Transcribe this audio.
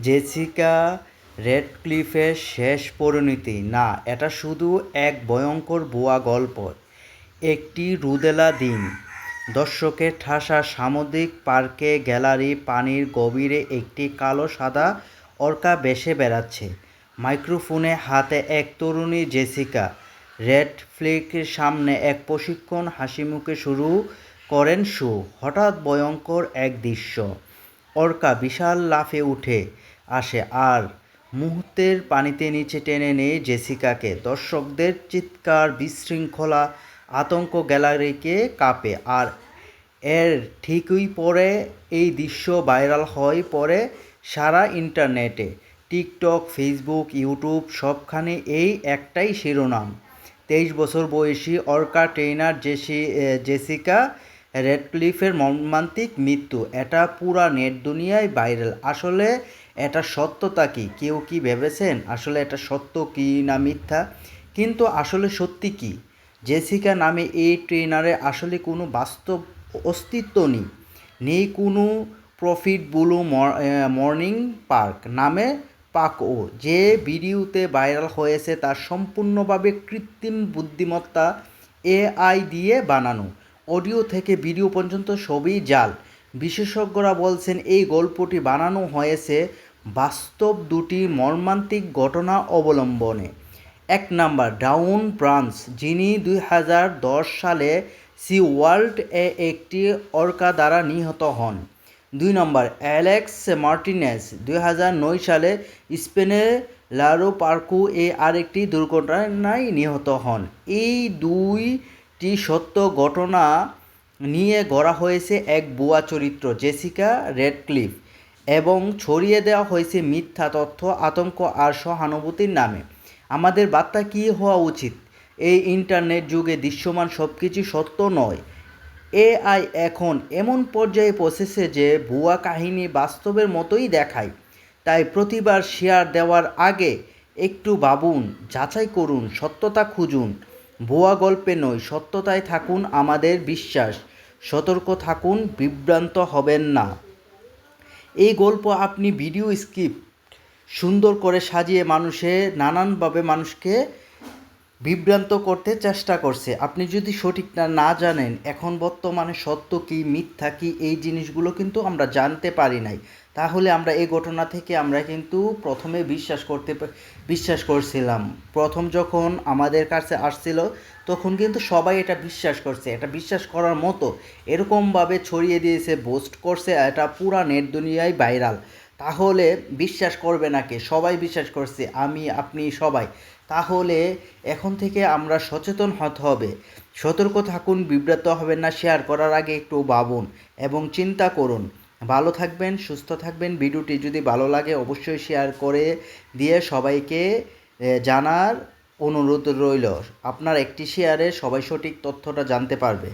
Jessica রেডক্লিফের শেষ পরিণতি। না, এটা শুধু এক ভয়ঙ্কর ভুয়া গল্প, একটি রুদেলা দিন। দর্শকের ঠাসা সামুদ্রিক পার্কে গ্যালারি পানির গভীরে একটি কালো সাদা অর্কা বেসে বেড়াচ্ছে। মাইক্রোফোনে হাতে এক তরুণী জেসিকা। রেড ফ্লিকের সামনে এক প্রশিক্ষণ হাসিমুখে শুরু করেন শো। হঠাৎ ভয়ঙ্কর এক দৃশ্য। অর্কা বিশাল লাফে উঠে আসে আর মুহূর্তের পানিতে নিচে টেনে নেয় জেসিকাকে। দর্শকদের চিৎকার, বিশৃঙ্খলা, আতঙ্ক গ্যালারিকে কাঁপে আর এর ঠিকই পরে এই দৃশ্য ভাইরাল হয় পরে সারা ইন্টারনেটে। টিকটক, ফেসবুক, ইউটিউব সবখানে এই একটাই শিরোনাম। তেইশ বছর বয়সী অর্কা ট্রেনার জেসি জেসিকা রেডক্লিফের মর্মান্তিক মৃত্যু। এটা পুরা নেট দুনিয়ায় ভাইরাল। আসলে এটা সত্যতা কি? কেউ কি ভেবেছেন? আসলে এটা সত্য কি না মিথ্যা? কিন্তু আসলে সত্যি কি? জেসিকা নামে এই ট্রেনারে আসলে কোনো বাস্তব অস্তিত্ব নেই। নেই কোনো প্রফিট ব্লু মর্নিং পার্ক নামে পাকও। যে ভিডিওতে ভাইরাল হয়েছে তা সম্পূর্ণভাবে কৃত্রিম বুদ্ধিমত্তা এআই দিয়ে বানানো। অডিও থেকে ভিডিও পর্যন্ত সবই জাল। বিশেষজ্ঞরা বলছেন, এই গল্পটি বানানো হয়েছে বাস্তব দুটি মর্মান্তিক ঘটনা অবলম্বনে। এক নাম্বার, ডাউন ব্রান্স যিনি দুই হাজার দশ সালে সি ওয়ার্ল্ড এ একটি অর্কা দ্বারা নিহত হন। দুই নম্বর, অ্যালেক্স মার্টিনেস দুই হাজার নয় সালে স্পেনের লারো পার্কু এ আরেকটি দুর্ঘটনায় নিহত হন। এই দুইটি সত্য ঘটনা নিয়ে গড়া হয়েছে এক বুয়া চরিত্র, জেসিকা রেডক্লিফ, এবং ছড়িয়ে দেওয়া হয়েছে মিথ্যা তথ্য, আতঙ্ক আর সহানুভূতির নামে। আমাদের বার্তা কী হওয়া উচিত? এই ইন্টারনেট যুগে দৃশ্যমান সব কিছু সত্য নয়। এআই এখন এমন পর্যায়ে পৌঁছেছে যে ভুয়া কাহিনী বাস্তবের মতোই দেখায়। তাই প্রতিবার শেয়ার দেওয়ার আগে একটু ভাবুন, যাচাই করুন, সত্যতা খুঁজুন। ভুয়া গল্পে নয়, সত্যতায় থাকুন আমাদের বিশ্বাস। সতর্ক থাকুন, বিভ্রান্ত হবেন না। এই গল্প আপনি ভিডিও স্ক্রিপ্ট সুন্দর করে সাজিয়ে মানুষে, নানানভাবে মানুষকে বিভ্রান্ত করতে চেষ্টা করছে। আপনি যদি সঠিকটা না জানেন, এখন বর্তমানে সত্য কি, মিথ্যা কি, এই জিনিসগুলো কিন্তু আমরা জানতে পারি নাই। তাহলে আমরা এই ঘটনা থেকে আমরা কিন্তু প্রথমে বিশ্বাস করতে বিশ্বাস করছিলাম। প্রথম যখন আমাদের কাছে আসছিল, তখন কিন্তু সবাই এটা বিশ্বাস করছে, এটা বিশ্বাস করার মতো। এরকমভাবে ছড়িয়ে দিয়েছে পোস্ট করছে, এটা পুরা নেট দুনিয়ায় ভাইরাল। তাহলে বিশ্বাস করবে না কে? সবাই বিশ্বাস করছে, আমি, আপনি, সবাই। তাহলে এখন থেকে আমরা সচেতন হতে হবে। সতর্ক থাকুন, বিব্রত হবেন না শেয়ার করার আগে একটু ভাবুন এবং চিন্তা করুন। ভালো থাকবেন, সুস্থ থাকবেন। ভিডিওটি যদি ভালো লাগে, অবশ্যই শেয়ার করে দিয়ে সবাইকে জানার অনুরোধ রইল। আপনার একটি শেয়ারে সবাই সঠিক তথ্যটা জানতে পারবে।